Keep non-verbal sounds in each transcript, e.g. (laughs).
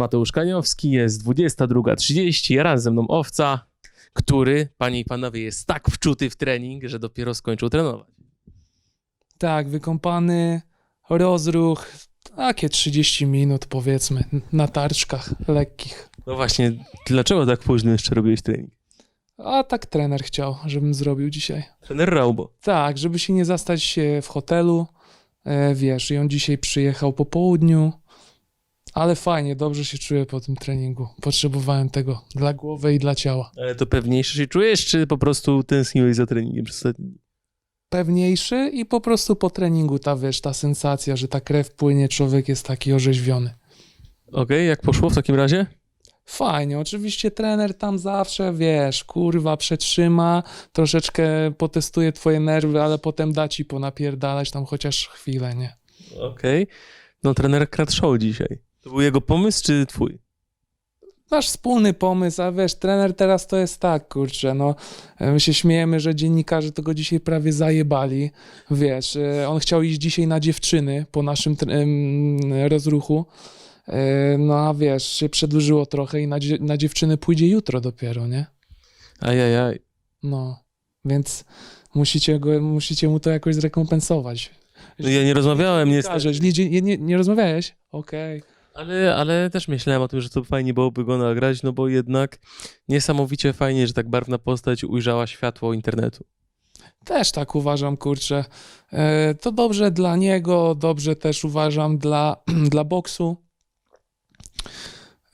Mateusz Kaniowski, jest 22.30, raz ze mną Owca, który, panie i panowie, jest tak wczuty w trening, że dopiero skończył trenować. Tak, wykąpany, rozruch, takie 30 minut powiedzmy, na tarczkach lekkich. No właśnie, dlaczego tak późno jeszcze robiłeś trening? A tak trener chciał, żebym zrobił dzisiaj. Trener Raubo. Tak, żeby się nie zastać e, w hotelu, e, wiesz, i on dzisiaj przyjechał po południu, ale fajnie, dobrze się czuję po tym treningu. Potrzebowałem tego dla głowy i dla ciała. Ale to pewniejsze się czujesz, czy po prostu tęskniłeś za treningiem przez ostatni dni? Pewniejszy i po prostu po treningu ta, wiesz, ta sensacja, że ta krew płynie, człowiek jest taki orzeźwiony. Okej, jak poszło w takim razie? Fajnie, oczywiście trener tam zawsze, wiesz, kurwa, przetrzyma, troszeczkę potestuje twoje nerwy, ale potem da ci ponapierdalać tam chociaż chwilę, nie? Okej. No trener kradł show dzisiaj. To był jego pomysł, czy twój? Nasz wspólny pomysł, a wiesz, trener teraz to jest tak, kurczę, no, e, my się śmiejemy, że dziennikarze to go dzisiaj prawie zajebali, wiesz, e, on chciał iść dzisiaj na dziewczyny po naszym rozruchu, E, no a wiesz, się przedłużyło trochę i na, na dziewczyny pójdzie jutro dopiero, nie? Ajajaj. No, więc musicie, go, musicie mu to jakoś zrekompensować. No ja nie rozmawiałem, nie, nie, nie rozmawiałeś? Okej. Ale, ale też myślałem o tym, że to fajnie byłoby go nagrać, no bo jednak niesamowicie fajnie, że tak barwna postać ujrzała światło internetu. Też tak uważam, kurczę. E, to dobrze dla niego, dobrze też uważam dla, (clears throat) dla boksu.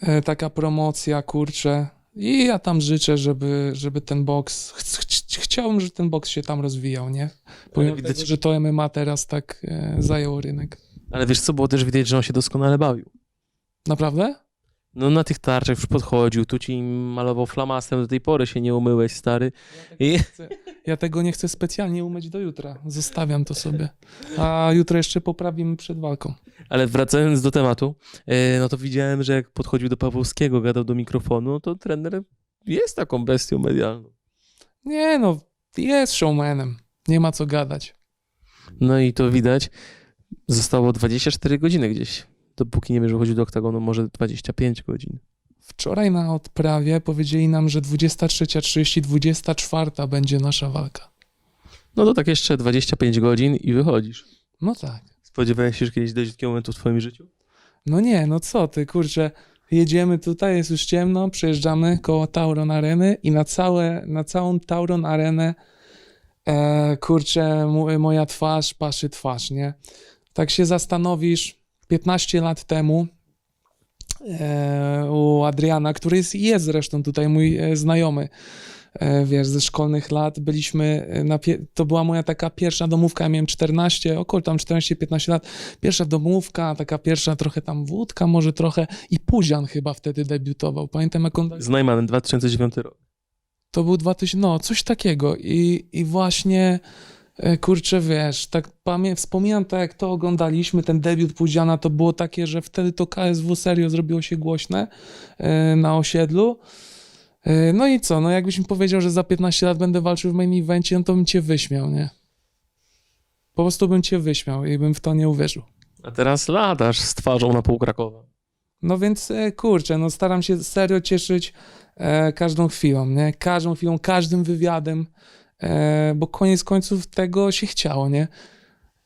E, taka promocja, kurczę. I ja tam życzę, żeby, żeby ten boks. Ch- ch- chciałbym, żeby ten boks się tam rozwijał, nie? Pomimo widać- tego, że to MMA teraz tak e, zajęło rynek. Ale wiesz co, było też widać, że on się doskonale bawił. Naprawdę? No na tych tarczach już podchodził, tu ci malował flamasem, do tej pory się nie umyłeś, stary. I Ja tego nie chcę specjalnie umyć do jutra. Zostawiam to sobie. A jutro jeszcze poprawimy przed walką. Ale wracając do tematu, e, no to widziałem, że jak podchodził do Pawłowskiego, gadał do mikrofonu, no to trener jest taką bestią medialną. Nie no, jest showmanem. Nie ma co gadać. No i to widać, zostało 24 godziny gdzieś. Dopóki nie będzie chodził do oktagonu, może 25 godzin. Wczoraj na odprawie powiedzieli nam, że 23.30, 24 będzie nasza walka. No to tak jeszcze 25 godzin i wychodzisz. No tak. Spodziewałeś się, że kiedyś dojdzie do takiego momentu w twoim życiu? No nie, no co ty, kurczę. Jedziemy tutaj, jest już ciemno, przejeżdżamy koło Tauron Areny i na, całe, na całą Tauron Arenę e, kurczę, moja twarz, paszy twarz, nie? Tak się zastanowisz, 15 lat temu e, u Adriana, który jest, jest zresztą tutaj mój e, znajomy, e, wiesz, ze szkolnych lat, byliśmy, na, to była moja taka pierwsza domówka, ja miałem 14, około tam 14-15 lat, pierwsza domówka, taka pierwsza trochę tam wódka, może trochę. I Puzian chyba wtedy debiutował, pamiętam jak on... Z Najmanem 2009 rok. To był 2000, no coś takiego. I, i właśnie kurczę wiesz, tak pamię- wspominam tak jak to oglądaliśmy, ten debiut Puziana to było takie, że wtedy to KSW serio zrobiło się głośne e, na osiedlu. E, No i co, no jakbyś mi powiedział, że za 15 lat będę walczył w main evencie, no to bym cię wyśmiał, nie? Po prostu bym cię wyśmiał i bym w to nie uwierzył. A teraz latasz z twarzą na pół Krakowa. No więc e, kurczę, no staram się serio cieszyć e, każdą chwilą, nie? Każdą chwilą, każdym wywiadem, e, bo koniec końców tego się chciało, nie?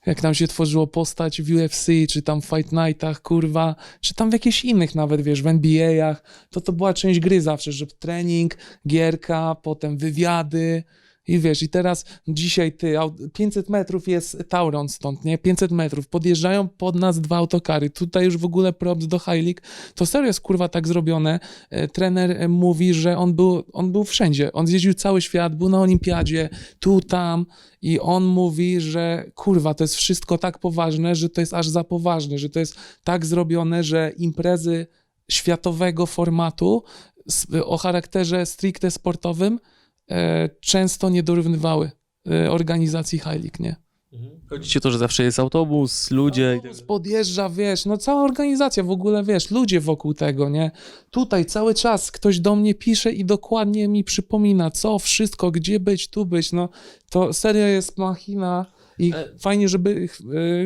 Jak nam się tworzyło postać w UFC, czy tam Fight Nightach, kurwa, czy tam w jakichś innych nawet, wiesz, w NBA-ach, to to była część gry zawsze, że trening, gierka, potem wywiady i wiesz, i teraz dzisiaj ty, au- 500 metrów jest Tauron stąd, nie? 500 metrów, podjeżdżają pod nas dwa autokary, tutaj już w ogóle props do Heilig, to serio jest kurwa tak zrobione, E, trener e, mówi, że on był, on był wszędzie, on zjeździł cały świat, był na olimpiadzie, tu, tam. I on mówi, że kurwa, to jest wszystko tak poważne, że to jest aż za poważne, że to jest tak zrobione, że imprezy światowego formatu o charakterze stricte sportowym często nie dorównywały e, organizacji High League, nie? Chodzi ci o to, że zawsze jest autobus, ludzie. tak Autobus podjeżdża, wiesz, no cała organizacja w ogóle, wiesz, ludzie wokół tego, nie? Tutaj cały czas ktoś do mnie pisze i dokładnie mi przypomina, co, wszystko, gdzie być, tu być, no to serio jest machina I E- fajnie, żeby.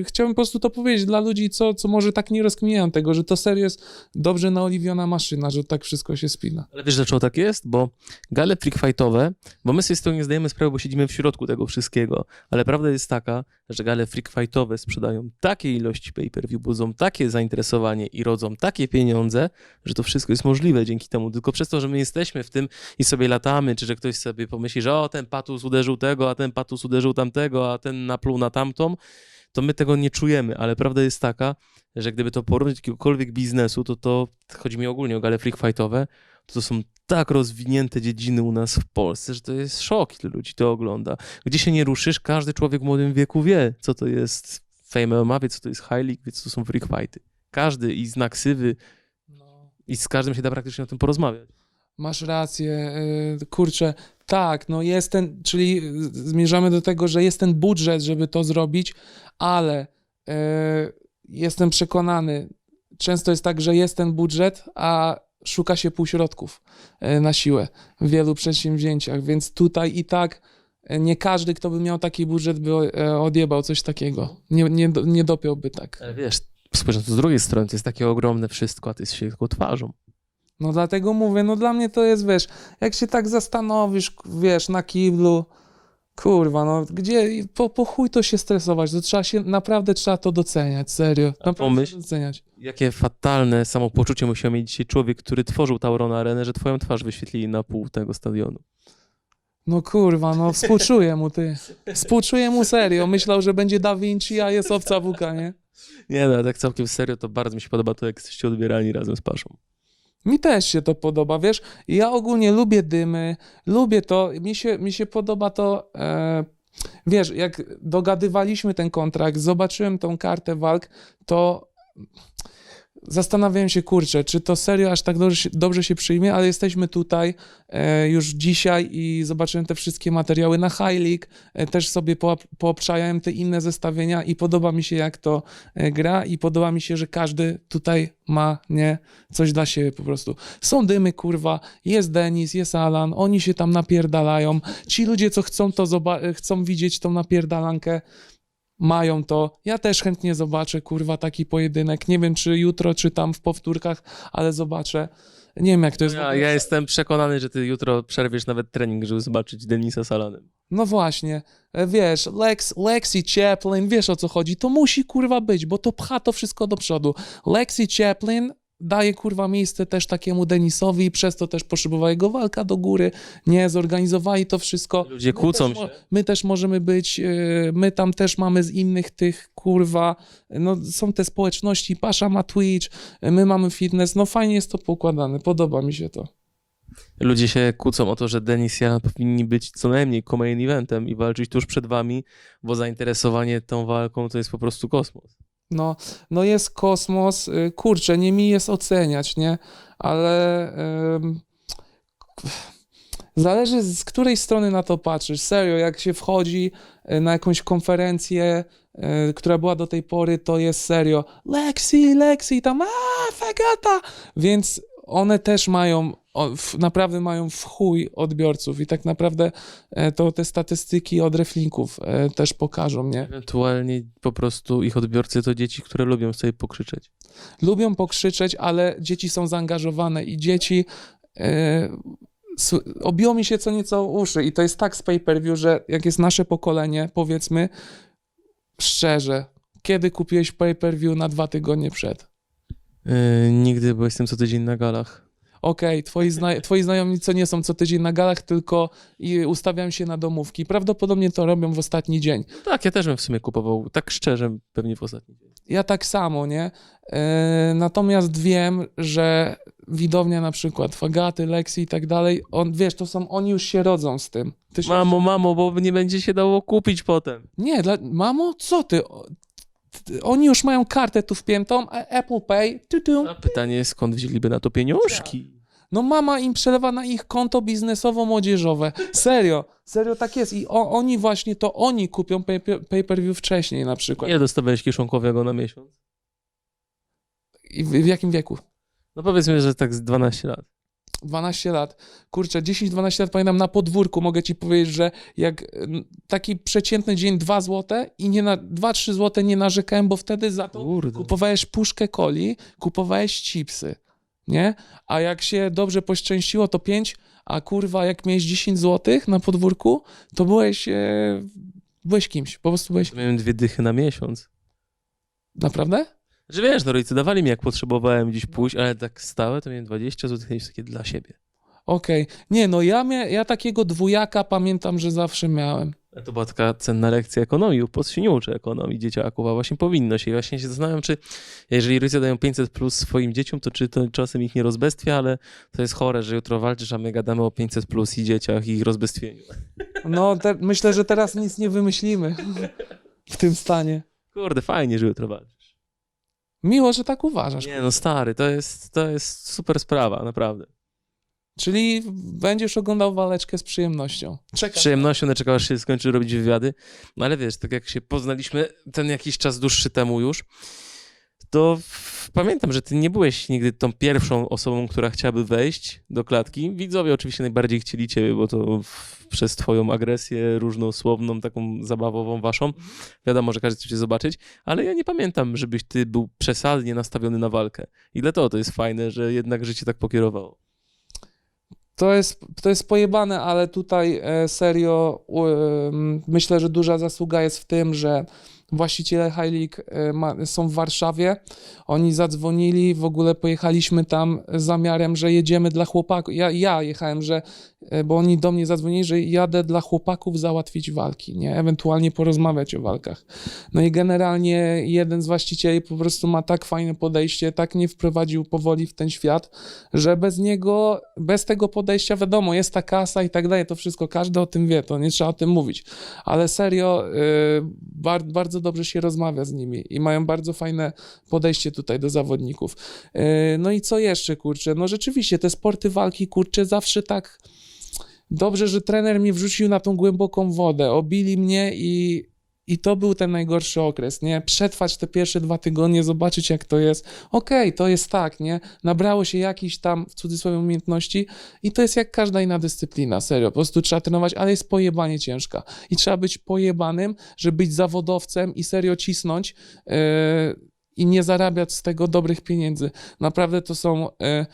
e, chciałbym po prostu to powiedzieć dla ludzi, co, co może tak nie rozkminiają tego, że to serio jest dobrze naoliwiona maszyna, że tak wszystko się spina. Ale wiesz, dlaczego tak jest? Bo gale freakfightowe, bo my sobie z tego nie zdajemy sprawy, bo siedzimy w środku tego wszystkiego, ale prawda jest taka, że gale freakfightowe sprzedają takie ilości pay-per-view, budzą takie zainteresowanie i rodzą takie pieniądze, że to wszystko jest możliwe dzięki temu. Tylko przez to, że my jesteśmy w tym i sobie latamy, czy że ktoś sobie pomyśli, że o, ten patus uderzył tego, a ten patus uderzył tamtego, a ten napluł na tamtą, to my tego nie czujemy, ale prawda jest taka, że gdyby to porównać do jakiegokolwiek biznesu, to to, chodzi mi ogólnie o gale freakfightowe, to, to są tak rozwinięte dziedziny u nas w Polsce, że to jest szok, ile ludzi to ogląda. Gdzie się nie ruszysz, każdy człowiek w młodym wieku wie, co to jest Fame MMA, wie, co to jest High League, wie, co to są freak fighty. Każdy i znak sywy i z każdym się da praktycznie o tym porozmawiać. Masz rację, y, kurczę. Tak, no jest ten, czyli zmierzamy do tego, że jest ten budżet, żeby to zrobić, ale y, jestem przekonany, często jest tak, że jest ten budżet, a szuka się półśrodków y, na siłę w wielu przedsięwzięciach, więc tutaj i tak y, nie każdy, kto by miał taki budżet, by odjebał coś takiego. Nie, nie, nie dopiąłby tak. Ale wiesz, spojrz na to z drugiej strony, to jest takie ogromne wszystko, a ty jesteś tylko twarzą. No dlatego mówię, no dla mnie to jest, wiesz, jak się tak zastanowisz, wiesz, na kiblu, kurwa, no gdzie, po, po chuj to się stresować, to trzeba się, naprawdę trzeba to doceniać, serio, naprawdę pomyśl- doceniać. Jakie fatalne samopoczucie musiał mieć dzisiaj człowiek, który tworzył Tauron Arenę, że twoją twarz wyświetlili na pół tego stadionu. No kurwa, no współczuję mu, ty, współczuję mu serio, myślał, że będzie Da Vinci, a jest owca Wuka, nie? Nie no, tak całkiem serio, to bardzo mi się podoba to, jak jesteście odbierani razem z Paszą. Mi też się to podoba, wiesz? Ja ogólnie lubię dymy, lubię to, mi się, mi się podoba to, e, wiesz, jak dogadywaliśmy ten kontrakt, zobaczyłem tą kartę walk, to zastanawiałem się, kurczę, czy to serio aż tak dobrze się, dobrze się przyjmie, ale jesteśmy tutaj e, już dzisiaj i zobaczyłem te wszystkie materiały na High e, też sobie poop- poobczajałem te inne zestawienia i podoba mi się, jak to e, gra i podoba mi się, że każdy tutaj ma, nie, coś dla siebie po prostu. Są dymy, kurwa, jest Denis, jest Alan, oni się tam napierdalają. Ci ludzie, co chcą to zoba- chcą widzieć tą napierdalankę, mają to. Ja też chętnie zobaczę, kurwa, taki pojedynek. Nie wiem, czy jutro, czy tam w powtórkach, ale zobaczę. Nie wiem, jak to jest. w Ja, ogóle. ja jestem przekonany, że ty jutro przerwiesz nawet trening, żeby zobaczyć Denisa Salanem. No właśnie, E, wiesz, Lex, Lexi Chaplin, wiesz o co chodzi, to musi kurwa być, bo to pcha to wszystko do przodu. Lexi Chaplin daje kurwa miejsce też takiemu Denisowi przez to też potrzebowała jego walka do góry, nie, zorganizowali to wszystko. Ludzie kłócą też się. My też możemy być, e, my tam też mamy z innych tych, kurwa, no są te społeczności, Pasza ma Twitch, e, my mamy fitness, no fajnie jest to poukładane, podoba mi się to. Ludzie się kłócą o to, że Denis i Alan powinni być co najmniej co-main eventem i walczyć tuż przed wami, bo zainteresowanie tą walką to jest po prostu kosmos. No, no jest kosmos, y, kurczę, nie mi jest oceniać, nie? Ale zależy z której strony na to patrzysz. Serio, jak się wchodzi y, na jakąś konferencję, y, która była do tej pory, to jest serio Lexi, Lexi, tam a fagata! Więc one też mają, naprawdę mają w chuj odbiorców i tak naprawdę e, to te statystyki od reflinków e, też pokażą, nie? Ewentualnie po prostu ich odbiorcy to dzieci, które lubią sobie pokrzyczeć. lubią pokrzyczeć, ale dzieci są zaangażowane i dzieci s- obiło mi się co nieco uszy i to jest tak z pay-per-view, że jak jest nasze pokolenie, powiedzmy szczerze, kiedy kupiłeś pay-per-view na dwa tygodnie przed? Yy, nigdy, bo jestem co tydzień na galach. Okej, twoi, zna- twoi znajomi co nie są co tydzień na galach, tylko i ustawiają się na domówki. Prawdopodobnie to robią w ostatni dzień. Tak, ja też bym w sumie kupował, tak szczerze, pewnie w ostatni dzień. Ja tak samo, nie? E, natomiast wiem, że widownia na przykład Fagaty, Lexi i tak dalej, on, wiesz, to są, oni już się rodzą z tym. Się... Mamo, mamo, bo nie będzie się dało kupić potem. Nie, dla... mamo, co ty? Oni już mają kartę tu wpiętą, a Apple Pay, tu, tu. A pytanie, skąd wzięliby na to pieniążki? No mama im przelewa na ich konto biznesowo-młodzieżowe. Serio, serio tak jest. I o, oni właśnie, to oni kupią pay- pay-per-view wcześniej na przykład. Ile dostawałeś kieszonkowego na miesiąc? I w, w jakim wieku? No powiedzmy, że tak z 12 lat. 12 lat. Kurczę, 10-12 lat pamiętam na podwórku, mogę ci powiedzieć, że jak taki przeciętny dzień 2 złote i nie na 2-3 złote nie narzekałem, bo wtedy za to Kurde. kupowałeś puszkę coli, kupowałeś chipsy, nie? A jak się dobrze poszczęściło, to 5, a kurwa, jak miałeś 10 złotych na podwórku, to byłeś, e, byłeś kimś, po prostu byłeś, Miałem dwie dychy na miesiąc. naprawdę? Że wiesz, no rodzice dawali mi jak potrzebowałem gdzieś pójść, ale tak stałe to miałem 20 zł takie dla siebie. Okej. Nie, no ja, mia- ja takiego dwujaka pamiętam, że zawsze miałem. A to była taka cenna lekcja ekonomii, co się nie uczy ekonomii dzieciaków, a właśnie powinno się. I właśnie się zastanawiam, czy jeżeli rodzice dają 500 plus swoim dzieciom, to czy to czasem ich nie rozbestwia, ale to jest chore, że jutro walczysz, a my gadamy o 500 plus i dzieciach i ich rozbestwieniu. No, te, myślę, że teraz nic nie wymyślimy w tym stanie. Kurde, fajnie, że jutro walczysz. Miło, że tak uważasz. Nie no, stary, to jest, to jest super sprawa, naprawdę. Czyli będziesz oglądał waleczkę z przyjemnością. Z Czekam. przyjemnością na czekasz się skończy robić wywiady. No ale wiesz, tak jak się poznaliśmy ten jakiś czas dłuższy temu już, to pamiętam, że ty nie byłeś nigdy tą pierwszą osobą, która chciałaby wejść do klatki. Widzowie oczywiście najbardziej chcieli ciebie, bo to przez twoją agresję różnosłowną, taką zabawową waszą, wiadomo, że każdy chce cię zobaczyć, ale ja nie pamiętam, żebyś ty był przesadnie nastawiony na walkę. I dlatego to jest fajne, że jednak życie tak pokierowało. To jest, to jest pojebane, ale tutaj e, serio myślę, że duża zasługa jest w tym, że właściciele High League e, ma, są w Warszawie. Oni zadzwonili, w ogóle pojechaliśmy tam z zamiarem, że jedziemy dla chłopaków. Ja, ja jechałem, że, e, bo oni do mnie zadzwonili, że jadę dla chłopaków załatwić walki, nie? Ewentualnie porozmawiać o walkach. No i generalnie jeden z właścicieli po prostu ma tak fajne podejście, tak nie wprowadził powoli w ten świat, że bez niego, bez tego podejścia, wiadomo, jest ta kasa i tak dalej, to wszystko, każdy o tym wie, to nie trzeba o tym mówić, ale serio, y, bar, bardzo dobrze się rozmawia z nimi i mają bardzo fajne podejście tutaj do zawodników. Y, no i co jeszcze, kurczę, no rzeczywiście, te sporty walki, kurczę, zawsze tak dobrze, że trener mnie wrzucił na tą głęboką wodę, obili mnie i i to był ten najgorszy okres, nie? Przetrwać te pierwsze dwa tygodnie, zobaczyć jak to jest. Okej, to jest tak, nie? Nabrało się jakichś tam, w cudzysłowie, umiejętności i to jest jak każda inna dyscyplina, serio. Po prostu trzeba trenować, ale jest pojebanie ciężka. I trzeba być pojebanym, żeby być zawodowcem i serio cisnąć yy, i nie zarabiać z tego dobrych pieniędzy. Naprawdę to są... Yy,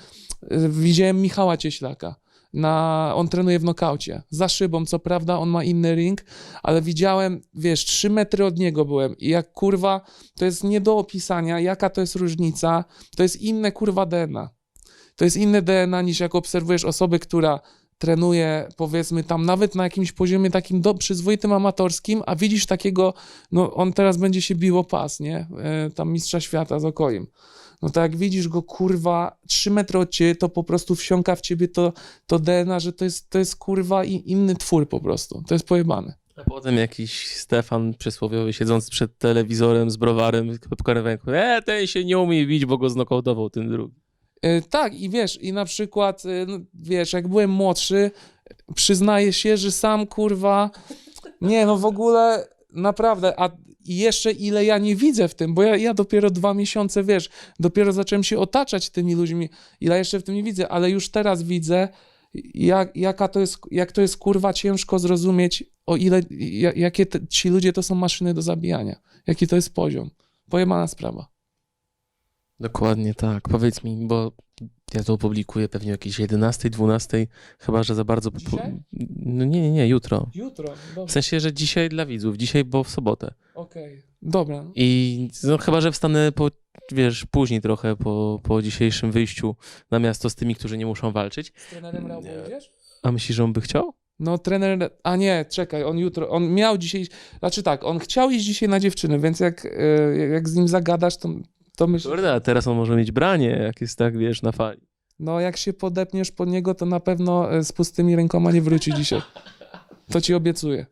yy, widziałem Michała Cieślaka. Na, on trenuje w nokaucie. Za szybą, co prawda, on ma inny ring, ale widziałem, wiesz, trzy metry od niego byłem i jak kurwa, to jest nie do opisania, jaka to jest różnica, to jest inne kurwa DNA. To jest inne DNA niż jak obserwujesz osobę, która trenuje, powiedzmy, tam nawet na jakimś poziomie takim do, przyzwoitym amatorskim, a widzisz takiego, no on teraz będzie się biło pas, nie? E, tam mistrza świata z okojem. No to jak widzisz go, kurwa, trzy metry od ciebie, to po prostu wsiąka w ciebie to, to DNA, że to jest, to jest kurwa i, inny twór po prostu. To jest pojebane. A potem jakiś Stefan przysłowiowy siedząc przed telewizorem z browarem, popcornem w ręku, e, ten się nie umie bić, bo go znokautował ten drugi. E, Tak, i wiesz, i na przykład, e, no, wiesz, jak byłem młodszy, przyznaję się, że sam kurwa, nie no w ogóle, naprawdę, a i jeszcze ile ja nie widzę w tym, bo ja, ja dopiero dwa miesiące, wiesz, dopiero zacząłem się otaczać tymi ludźmi, ile jeszcze w tym nie widzę, ale już teraz widzę, jak, jaka to jest, jak to jest kurwa ciężko zrozumieć, o ile, ja- jakie te, ci ludzie to są maszyny do zabijania, jaki to jest poziom. Pojemana sprawa. Dokładnie tak. Powiedz mi, bo ja to opublikuję pewnie o jakiejś 11, 12, chyba że za bardzo. Dzisiaj? No nie, nie, nie, jutro. Jutro, W sensie, że dzisiaj dla widzów, dzisiaj, bo w sobotę. okej, dobra. I no, chyba, że wstanę po, wiesz, później trochę po, po dzisiejszym wyjściu na miasto z tymi, którzy nie muszą walczyć. Z trenerem Nie. A myślisz, że on by chciał? No trener, a nie, czekaj, on jutro, on miał dzisiaj, znaczy tak, on chciał iść dzisiaj na dziewczyny, więc jak, e, jak z nim zagadasz, to, to myślę, Kurde, a teraz on może mieć branie, jak jest tak, wiesz, na fali. no jak się podepniesz pod niego, to na pewno e, z pustymi rękoma nie wróci dzisiaj. To ci obiecuję.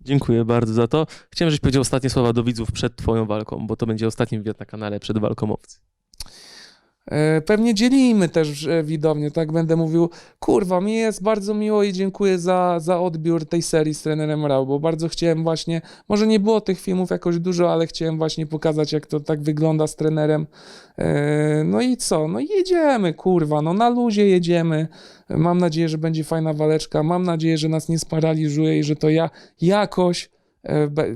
Dziękuję bardzo za to. Chciałem, żebyś powiedział ostatnie słowa do widzów przed twoją walką, bo to będzie ostatni wywiad na kanale przed walką owcy. E, Pewnie dzielimy też e, widownię, tak będę mówił. Kurwa, mi jest bardzo miło i dziękuję za, za odbiór tej serii z trenerem Rał, bo bardzo chciałem właśnie, może nie było tych filmów jakoś dużo, ale chciałem właśnie pokazać, jak to tak wygląda z trenerem. E, No i co? No jedziemy, kurwa, no na luzie jedziemy. Mam nadzieję, że będzie fajna waleczka. Mam nadzieję, że nas nie sparaliżuje i że to ja jakoś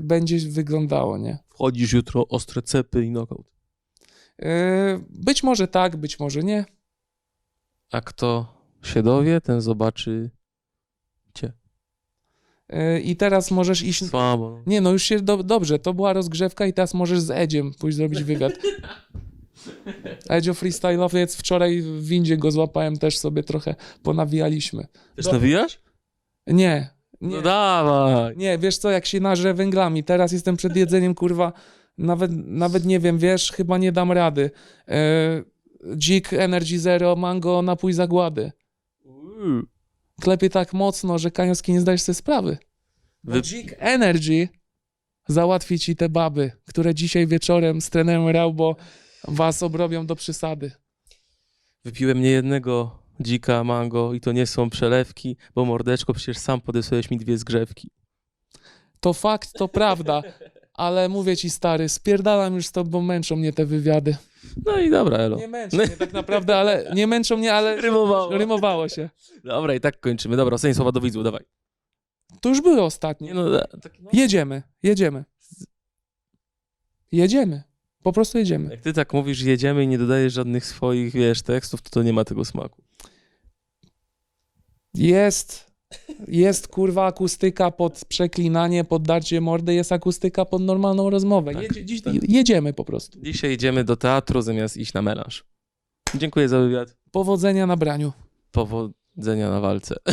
będzie wyglądało, nie? Wchodzisz jutro, ostre cepy i knockout. E, Być może tak, być może nie. A kto się dowie, ten zobaczy E, I teraz możesz iść. słabo. Nie, no już się do, dobrze, to była rozgrzewka i teraz możesz z Edziem pójść zrobić wywiad. (laughs) Edzio freestyle'owiec, wczoraj w windzie go złapałem, też sobie trochę ponawijaliśmy. Też Do- nawijasz? Nie, No nie, dawaj. nie, wiesz co, jak się nażre węglami, teraz jestem przed jedzeniem, kurwa, nawet, nawet nie wiem, wiesz, chyba nie dam rady. E, Dzik, Energy Zero, Mango, napój zagłady. Klepie tak mocno, że Kaniowski nie zdajesz sobie sprawy. Bo Wy- Dzik Energy załatwi ci te baby, które dzisiaj wieczorem z trenerem Raubo was obrobią do przysady. Wypiłem niejednego dzika mango i to nie są przelewki, bo mordeczko, przecież sam podesłałeś mi dwie zgrzewki. To fakt, to prawda, (laughs) ale mówię ci stary, spierdalam już z tobą, męczą mnie te wywiady. No i dobra, elo. Nie męczą mnie tak naprawdę, ale nie męczą mnie, ale Rymowało. rymowało się. Dobra, i tak kończymy. Dobra, ostatnie słowa do widzów, dawaj. To już były ostatnie. Nie no, da- tak, no. Jedziemy, jedziemy. Jedziemy. Po prostu jedziemy. Jak ty tak mówisz, jedziemy i nie dodajesz żadnych swoich, wiesz, tekstów, to to nie ma tego smaku. Jest, jest kurwa akustyka pod przeklinanie, pod darcie mordy, jest akustyka pod normalną rozmowę. Tak, Jedzie, dziś, tak. Jedziemy po prostu. Dzisiaj idziemy do teatru zamiast iść na melanż. Dziękuję za wywiad. Powodzenia na braniu. Powodzenia na walce. (laughs)